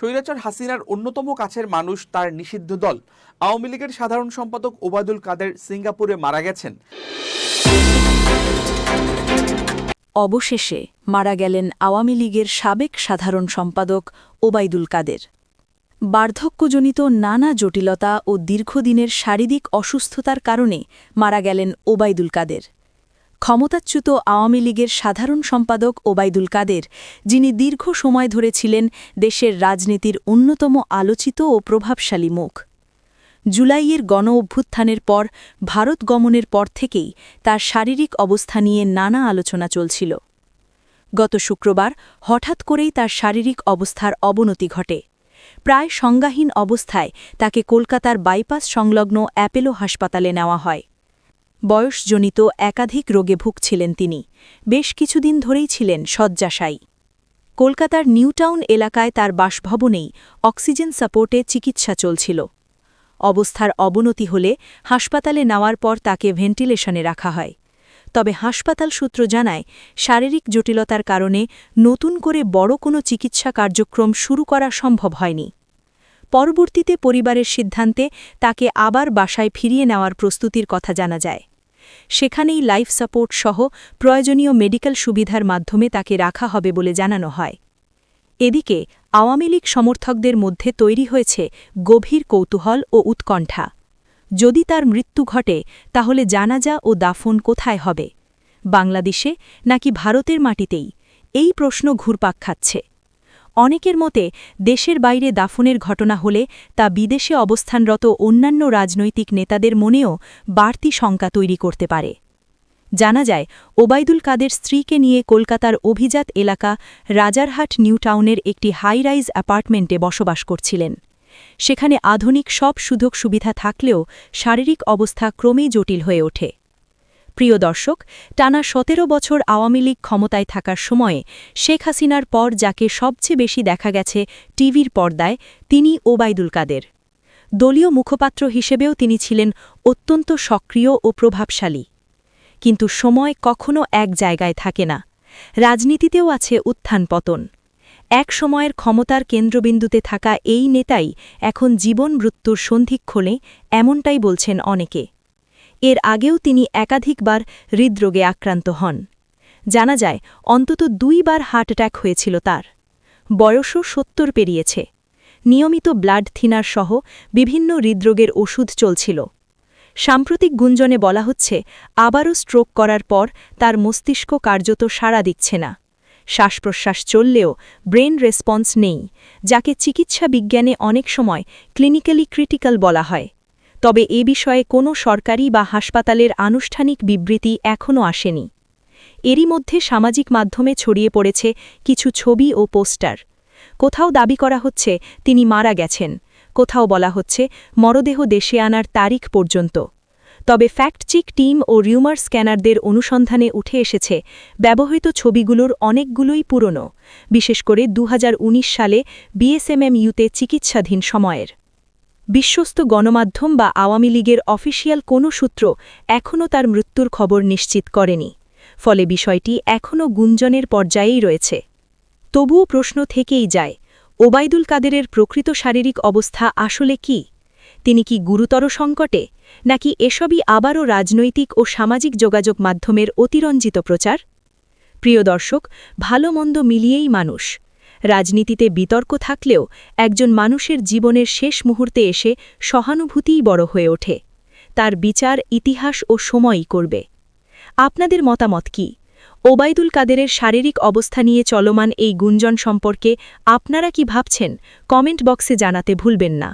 স্বৈরাচার হাসিনার অন্যতম কাছের মানুষ তার নিষিদ্ধ দল। আওয়ামী লীগের সাধারণ সম্পাদক ওবায়দুল কাদের সিঙ্গাপুরে মারা গেছেন। অবশেষে মারা গেলেন আওয়ামী লীগের সাবেক সাধারণ সম্পাদক ওবায়দুল কাদের। বার্ধক্যজনিত নানা জটিলতা ও দীর্ঘদিনের শারীরিক অসুস্থতার কারণে মারা গেলেন ওবায়দুল কাদের। ক্ষমতাচ্যুত আওয়ামী লীগের সাধারণ সম্পাদক ওবায়দুল কাদের, যিনি দীর্ঘ সময় ধরে ছিলেন দেশের রাজনীতির অন্যতম আলোচিত ও প্রভাবশালী মুখ। জুলাইয়ের গণ অভ্যুত্থানের পর, ভারত গমনের পর থেকেই তার শারীরিক অবস্থা নিয়ে নানা আলোচনা চলছিল। গত শুক্রবার হঠাৎ করেই তার শারীরিক অবস্থার অবনতি ঘটে। প্রায় সংজ্ঞাহীন অবস্থায় তাকে কলকাতার বাইপাস সংলগ্ন অ্যাপেলো হাসপাতালে নেওয়া হয়। বয়সজনিত একাধিক রোগে ভুগছিলেন তিনি। বেশ কিছুদিন ধরেই ছিলেন শয্যাশায়ী। কলকাতার নিউটাউন এলাকায় তার বাসভবনেই অক্সিজেন সাপোর্টে চিকিৎসা চলছিল। অবস্থার অবনতি হলে হাসপাতালে নেওয়ার পর তাকে ভেন্টিলেশনে রাখা হয়। তবে হাসপাতাল সূত্র জানায়, শারীরিক জটিলতার কারণে নতুন করে বড় কোনো চিকিৎসা কার্যক্রম শুরু করা সম্ভব হয়নি। পরবর্তীতে পরিবারের সিদ্ধান্তে তাকে আবার বাসায় ফিরিয়ে নেওয়ার প্রস্তুতির কথা জানা যায়। সেখানেই লাইফ সাপোর্ট সহ প্রয়োজনীয় মেডিকেল সুবিধার মাধ্যমে তাকে রাখা হবে বলে জানানো হয়। এদিকে, আওয়ামী লীগ সমর্থকদের মধ্যে তৈরি হয়েছে গভীর কৌতূহল ও উৎকণ্ঠা। যদি তার মৃত্যু ঘটে, তাহলে জানাজা ও দাফন কোথায় হবে? বাংলাদেশে নাকি ভারতের মাটিতেই? এই প্রশ্ন ঘুরপাক খাচ্ছে। অনেকের মতে, দেশের বাইরে দাফনের ঘটনা হলে তা বিদেশে অবস্থানরত অন্যান্য রাজনৈতিক নেতাদের মনেও বাড়তি শঙ্কা তৈরি করতে পারে। জানা যায়, ওবায়দুল কাদের স্ত্রীকে নিয়ে কলকাতার অভিজাত এলাকা রাজারহাট নিউটাউনের একটি হাই রাইজ অ্যাপার্টমেন্টে বসবাস করছিলেন। সেখানে আধুনিক সব সুযোগ সুবিধা থাকলেও শারীরিক অবস্থা ক্রমেই জটিল হয়ে ওঠে। প্রিয় দর্শক, টানা সতেরো বছর আওয়ামী লীগ ক্ষমতায় থাকার সময়ে শেখ হাসিনার পর যাকে সবচেয়ে বেশি দেখা গেছে টিভির পর্দায়, তিনি ওবায়দুল কাদের। দলীয় মুখপাত্র হিসেবেও তিনি ছিলেন অত্যন্ত সক্রিয় ও প্রভাবশালী। কিন্তু সময় কখনো এক জায়গায় থাকে না। রাজনীতিতেও আছে উত্থান পতন। এক সময়ের ক্ষমতার কেন্দ্রবিন্দুতে থাকা এই নেতাই এখন জীবন মৃত্যুর সন্ধিক্ষণে এমনটাই বলছেন অনেকে। এর আগেও তিনি একাধিকবার হৃদরোগে আক্রান্ত হন। জানা যায়, অন্তত দুইবার হার্ট অ্যাটাক হয়েছিল তার। বয়সও সত্তর পেরিয়েছে। নিয়মিত ব্লাড থিনার সহ বিভিন্ন হৃদরোগের ওষুধ চলছিল। সাম্প্রতিক গুঞ্জনে বলা হচ্ছে, আবারও স্ট্রোক করার পর তার মস্তিষ্ক কার্যত সাড়া দিচ্ছে না। শ্বাসপ্রশ্বাস চললেও ব্রেন রেসপন্স নেই, যাকে চিকিৎসা বিজ্ঞানে অনেক সময় ক্লিনিক্যালি ক্রিটিক্যাল বলা হয়। তবে এ বিষয়ে কোনো সরকারি বা হাসপাতালের আনুষ্ঠানিক বিবৃতি এখনও আসেনি। এরই মধ্যে সামাজিক মাধ্যমে ছড়িয়ে পড়েছে কিছু ছবি ও পোস্টার। কোথাও দাবি করা হচ্ছে, তিনি মারা গেছেন। কোথাও বলা হচ্ছে, মরদেহ দেশে আনার তারিখ পর্যন্ত। তবে ফ্যাক্টচিক টিম ও রিউমার স্ক্যানারদের অনুসন্ধানে উঠে এসেছে, ব্যবহৃত ছবিগুলোর অনেকগুলোই পুরনো। বিশেষ করে দু হাজার উনিশ সালে বিএসএমএমইউতে চিকিৎসাধীন সময়ের। বিশ্বস্ত গণমাধ্যম বা আওয়ামী লীগের অফিসিয়াল কোনো সূত্র এখনও তার মৃত্যুর খবর নিশ্চিত করেনি। ফলে বিষয়টি এখনও গুঞ্জনের পর্যায়েই রয়েছে। তবুও প্রশ্ন থেকেই যায়, ওবায়দুল কাদেরের প্রকৃত শারীরিক অবস্থা আসলে কি? তিনি কি গুরুতর সংকটে, নাকি এসবই আবারও রাজনৈতিক ও সামাজিক যোগাযোগ মাধ্যমের অতিরঞ্জিত প্রচার? প্রিয় দর্শক, ভালো মন্দ মিলিয়েই মানুষ। রাজনীতিতে বিতর্ক থাকলেও একজন মানুষের জীবনের শেষ মুহূর্তে এসে সহানুভূতিই বড় হয়ে ওঠে। তার বিচার, ইতিহাস ও সময়ই করবে। আপনাদের মতামত কি? ওবায়দুল কাদেরের শারীরিক অবস্থা নিয়ে চলমান এই গুঞ্জন সম্পর্কে আপনারা কি ভাবছেন? কমেন্ট বক্সে জানাতে ভুলবেন না।